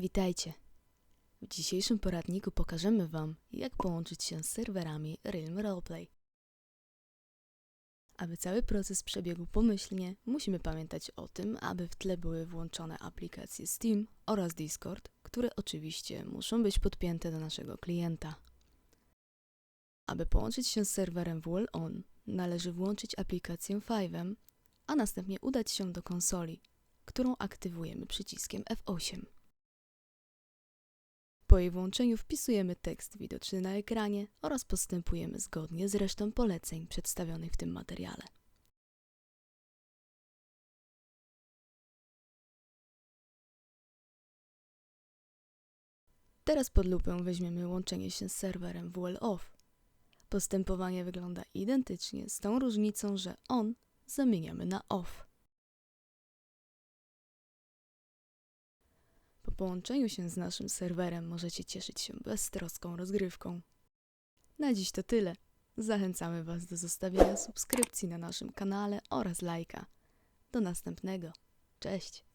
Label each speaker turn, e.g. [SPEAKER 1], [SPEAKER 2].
[SPEAKER 1] Witajcie. W dzisiejszym poradniku pokażemy Wam, jak połączyć się z serwerami Realm Roleplay. Aby cały proces przebiegł pomyślnie, musimy pamiętać o tym, aby w tle były włączone aplikacje Steam oraz Discord, które oczywiście muszą być podpięte do naszego klienta. Aby połączyć się z serwerem WL On, należy włączyć aplikację Five'em, a następnie udać się do konsoli, którą aktywujemy przyciskiem F8. Po jej włączeniu wpisujemy tekst widoczny na ekranie oraz postępujemy zgodnie z resztą poleceń przedstawionych w tym materiale. Teraz pod lupę weźmiemy łączenie się z serwerem WL Off. Postępowanie wygląda identycznie, z tą różnicą, że on zamieniamy na off. Połączeniu się z naszym serwerem możecie cieszyć się beztroską rozgrywką. Na dziś to tyle. Zachęcamy Was do zostawienia subskrypcji na naszym kanale oraz lajka. Do następnego. Cześć!